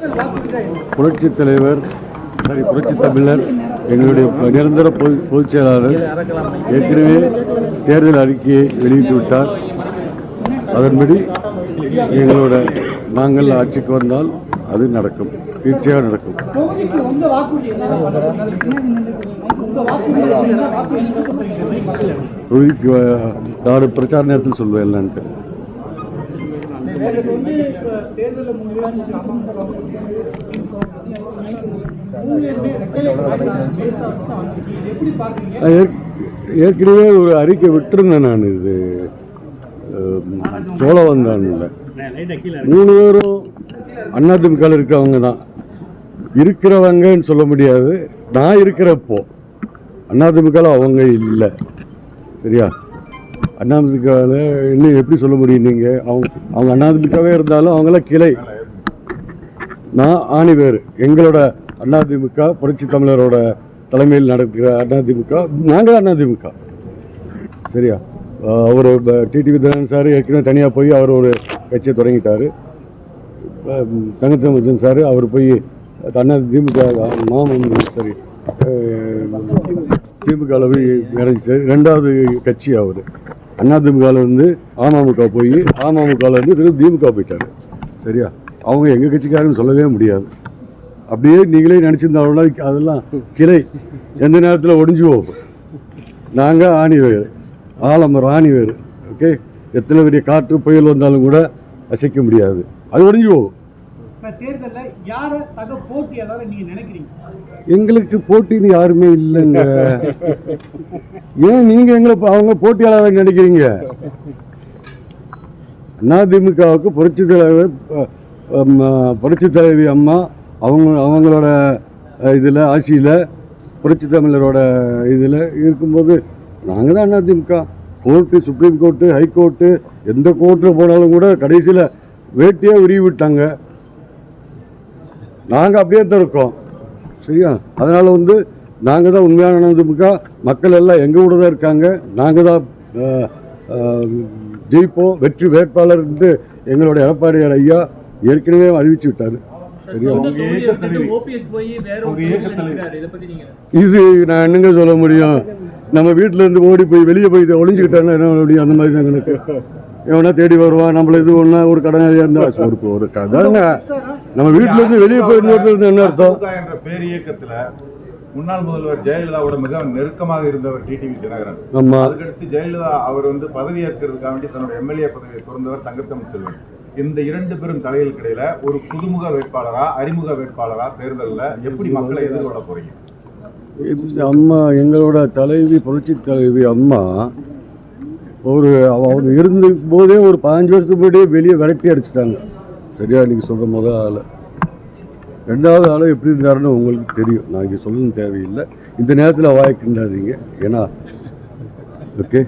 புரட்சி தலைவர் சாரி புரட்சி தமிழர் எங்களுடைய நிரந்தர பொதுச் செயலாளர் ஏற்கனவே தேர்தல் அறிக்கையை வெளியிட்டு விட்டார். அதன்படி எங்களோட நாங்கள் ஆட்சிக்கு வந்தால் அது நடக்கும். தீர்ச்சியாக நடக்கும். தொகுதிக்கு நான் பிரச்சார நேரத்தில் சொல்வேன் என்னன்ட்டு உங்களுக்கு வந்து இப்ப தேர்தலில் முன்னாடி சமூக எப்படி பாக்குறீங்க நான் ஏற்- ஏற்கனவே ஒரு அறிக்கை விட்டுருந்தேன் நான் இது சோழவந்தான் மூணு பேரும் அதிமுகவில் இருக்கிறவங்க தான். இருக்கிறவங்கன்னு சொல்ல முடியாது. நான் இருக்கிறப்போ அதிமுகவில் அவங்க இல்லை. சரியா? அதிமுகவில் இன்னும் எப்படி சொல்ல முடியும் நீங்கள் அவங்க அவங்க அண்ணாதிமுகவே இருந்தாலும் அவங்களாம் கிளை. நான் ஆணி வேறு. எங்களோட அதிமுக புரட்சி தமிழரோட தலைமையில் நடக்கிற அதிமுக நாங்கள் அதிமுக சரியா? அவர் டிடி வித்யானந்த் சார் ஏற்கனவே தனியாக போய் அவர் ஒரு கட்சியை தொடங்கிட்டார். தங்கத்தமிழன் சார் அவர் போய் அண்ணா திமுக மாமன் சரி திமுகவில் அளவு இறங்கிச்சார் ரெண்டாவது கட்சி அவர். அதிமுகவில் இருந்து அமமுக போய் அமமுகவில் இருந்து திரும்ப திமுக போயிட்டார் சரியா? அவங்க எங்கள் கட்சிக்காரன்னு சொல்லவே முடியாது. அப்படியே நீங்களே நினச்சிருந்தாலும் அதெல்லாம் கிளை. எந்த நேரத்தில் ஒடிஞ்சு போகும்? நாங்கள் ஆணி வேறு. ஆலமரம் ஆணி வேறு. ஓகே? எத்தனை பெரிய காற்று புயல் வந்தாலும் கூட அசைக்க முடியாது. அது ஒடிஞ்சு போகும். எங்களுக்கு போட்டின்னு யாருமே இல்லைங்க. ஏன் நீங்கள் எங்களை அவங்க போட்டியாளராக நினைக்கிறீங்க? அதிமுகவுக்கு புரட்சி தலைவர் புரட்சி தலைவி அம்மா அவங்க அவங்களோட இதில் ஆட்சியில் புரட்சி தமிழரோட இதில் இருக்கும்போது நாங்கள் தான் AIADMK. Court supreme court high court எந்த கோர்ட்டில் போனாலும் கூட கடைசியில் வேட்டியே உருவி விட்டாங்க. நாங்கள் அப்படியே தான் இருக்கோம். சரியா? அதனால் வந்து நாங்கள் தான் உண்மையான அதிமுக மக்கள் எல்லாம் எங்கள் கூட தான் இருக்காங்க நாங்கள் தான் ஜெயிப்போம். வெற்றி வேட்பாளர் என்று எங்களுடைய எடப்பாடியார் ஐயா ஏற்கனவே அறிவிச்சு விட்டார். இதை பத்தி நீங்க இது நான் என்னங்க சொல்ல முடியும்? நம்ம வீட்டில் இருந்து ஓடி போய் வெளியே போய் இதை ஒளிஞ்சுக்கிட்டான்னா என்ன முடியும்? அந்த மாதிரி தான் எனக்கு. எவனா தேடி வருவான் நம்மள இது ஒன்றா ஒரு கடனாளியாக இருந்தால் ஒரு ஒரு கதாங்க நம்ம வீட்டில் இருந்து வெளியே போய் இன்னொருத்தர் இருந்தா என்ன அர்த்தம்? முன்னாள் முதல்வர் ஜெயலலிதாவோட மிக நெருக்கமாக இருந்தவர் டிடிவி தினகரன். அதுக்கடுத்து ஜெயலலிதா அவர் வந்து பதவி ஏற்கிறதுக்காக வேண்டி தன்னோட எம்எல்ஏ பதவியை துறந்தவர் தங்கத்தமிழ் செல்வன். இந்த இரண்டு பேரும் தலைகளுக்கு இடையில ஒரு புதுமுக வேட்பாளரா அறிமுக வேட்பாளரா தேர்தல்ல எப்படி மக்களை எதிர்கொள்ள போறீங்க? அம்மா எங்களோட தலைவி புரட்சி தலைவி அம்மா ஒரு அவ- அவர் இருந்த போதே ஒரு பதினஞ்சு வருஷத்துக்கு முன்னாடியே வெளியே விரட்டி அடிச்சிட்டாங்க. சரியா நீங்கள் சொல்கிற முதல் ஆள். ரெண்டாவது ஆள் எப்படி இருந்தாருன்னு உங்களுக்கு தெரியும். நான் இங்கே சொல்லணும் தேவையில்லை. இந்த நேரத்தில் வாய்க்கின்றாதீங்க ஏன்னா ஓகே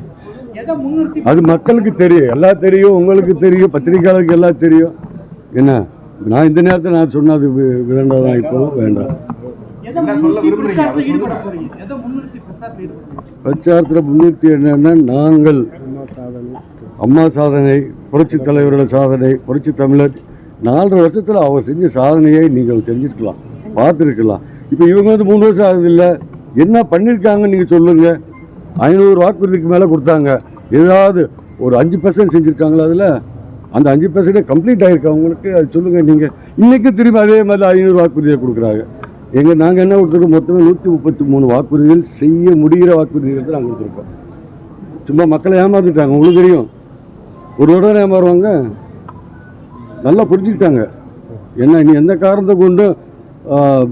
அது மக்களுக்கு தெரியும். எல்லாம் தெரியும் உங்களுக்கு தெரியும் பத்திரிக்கையாளருக்கு எல்லாம் தெரியும். என்ன? நான் இந்த நேரத்தில் நான் சொன்னது வி- வேண்டாம். தான் இப்போ வேண்டாம் அதை பிரச்சாரத்தில் முன்னிறுத்தி என்னன்னா நாங்கள் அம்மா சாதனை. புரட்சி தலைவரோட சாதனை புரட்சி தமிழர் நாலரை வருஷத்தில் அவர் செஞ்ச சாதனையை நீங்கள் தெரிஞ்சிருக்கலாம் பார்த்துருக்கலாம். இப்போ இவங்க வந்து மூணு வருஷம் ஆகுது இல்லை என்ன பண்ணியிருக்காங்கன்னு நீங்கள் சொல்லுங்கள் ஐநூறு வாக்குறுதிக்கு மேலே கொடுத்தாங்க. ஏதாவது ஒரு அஞ்சு பர்சன்ட் செஞ்சுருக்காங்களா அதில்? அந்த அஞ்சு பர்சன்டே கம்ப்ளீட் ஆகிருக்கு அவங்களுக்கு அது சொல்லுங்கள் நீங்கள் இன்றைக்கி திரும்பி அதே மாதிரி ஐநூறு வாக்குறுதியை கொடுக்குறாங்க. எங்கள் நாங்கள் என்ன கொடுத்துருக்கோம்? மொத்தமாக நூற்றி முப்பத்தி மூணு வாக்குறுதிகள் செய்ய முடிகிற வாக்குறுதிகள் தான் நாங்கள் கொடுத்துருக்கோம். சும்மா மக்களை ஏமாந்துட்டாங்க உங்களுக்கு தெரியும். ஒரு வருடம் ஏமாறுவாங்க. நல்லா புரிஞ்சுக்கிட்டாங்க. என்ன இனி எந்த காரணத்தை கொண்டு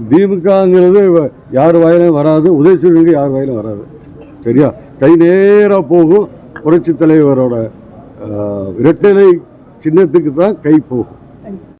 திமுகங்கிறது யார் வாயிலும் வராது உதயசூரியனுக்கு யார் வாயிலும் வராது. சரியா? கை நேராக போகும் புரட்சி தலைவரோட ஆ, இரட்டை சின்னத்துக்கு தான் கை போகும்.